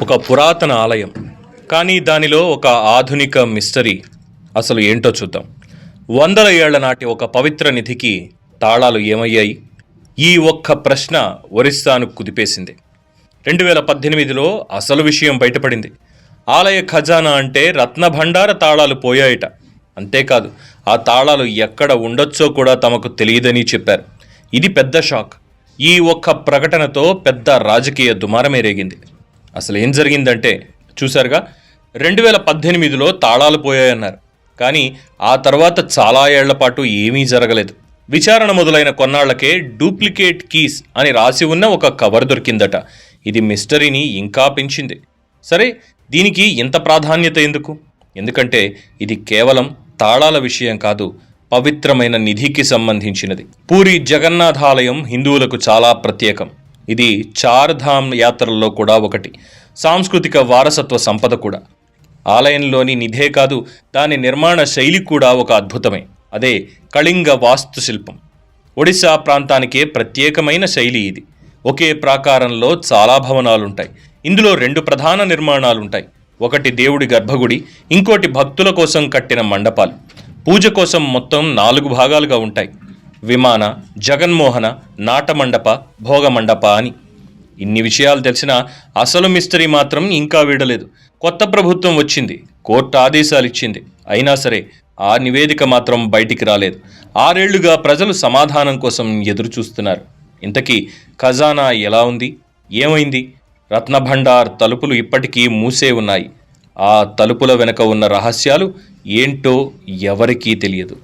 ఒక పురాతన ఆలయం. కానీ దానిలో ఒక ఆధునిక మిస్టరీ అసలు ఏంటో చూద్దాం. వందల ఏళ్ళ నాటి ఒక పవిత్ర నిధికి తాళాలు ఏమయ్యాయి? ఈ ఒక్క ప్రశ్న ఒరిస్సాను కుదిపేసింది. రెండు వేల పద్దెనిమిదిలో అసలు విషయం బయటపడింది. ఆలయ ఖజానా అంటే రత్నభండార తాళాలు పోయాయట. అంతేకాదు ఆ తాళాలు ఎక్కడ ఉండొచ్చో కూడా తమకు తెలియదని చెప్పారు. ఇది పెద్ద షాక్. ఈ ఒక్క ప్రకటనతో పెద్ద రాజకీయ దుమారమే రేగింది. అసలు ఏం జరిగిందంటే చూసారుగా రెండు వేల పద్దెనిమిదిలో తాళాలు పోయాయన్నారు. కానీ ఆ తర్వాత చాలా ఏళ్ళ పాటు ఏమీ జరగలేదు. విచారణ మొదలైన కొన్నాళ్ళకే డూప్లికేట్ కీస్ అని రాసి ఉన్న ఒక కవర్ దొరికిందట. ఇది మిస్టరీని ఇంకా పెంచింది. సరే దీనికి ఇంత ప్రాధాన్యత ఎందుకు? ఎందుకంటే ఇది కేవలం తాళాల విషయం కాదు పవిత్రమైన నిధికి సంబంధించినది. పూరి జగన్నాథాలయం హిందువులకు చాలా ప్రత్యేకం. ఇది చార్ధామ్ యాత్రల్లో కూడా ఒకటి. సాంస్కృతిక వారసత్వ సంపద కూడా. ఆలయంలోని నిధే కాదు దాని నిర్మాణ శైలి కూడా ఒక అద్భుతమే. అదే కళింగ వాస్తుశిల్పం. ఒడిశా ప్రాంతానికే ప్రత్యేకమైన శైలి ఇది. ఒకే ప్రాకారంలో చాలా భవనాలుంటాయి. ఇందులో రెండు ప్రధాన నిర్మాణాలుంటాయి. ఒకటి దేవుడి గర్భగుడి ఇంకోటి భక్తుల కోసం కట్టిన మండపాలు. పూజ కోసం మొత్తం నాలుగు భాగాలుగా ఉంటాయి. విమాన జగన్మోహన నాటమండప భోగమండప అని. ఇన్ని విషయాలు తెలిసినా అసలు మిస్త్రీ మాత్రం ఇంకా వీడలేదు. కొత్త ప్రభుత్వం వచ్చింది కోర్టు ఆదేశాలు ఇచ్చింది అయినా సరే ఆ నివేదిక మాత్రం బయటికి రాలేదు. ఆరేళ్ళుగా ప్రజలు సమాధానం కోసం ఎదురు చూస్తున్నారు ఇంతకీ ఖజానా ఎలా ఉంది? ఏమైంది? రత్నభండార్ తలుపులు ఇప్పటికీ మూసే ఉన్నాయి. ఆ తలుపుల వెనుక ఉన్న రహస్యాలు ఏంటో ఎవరికీ తెలియదు.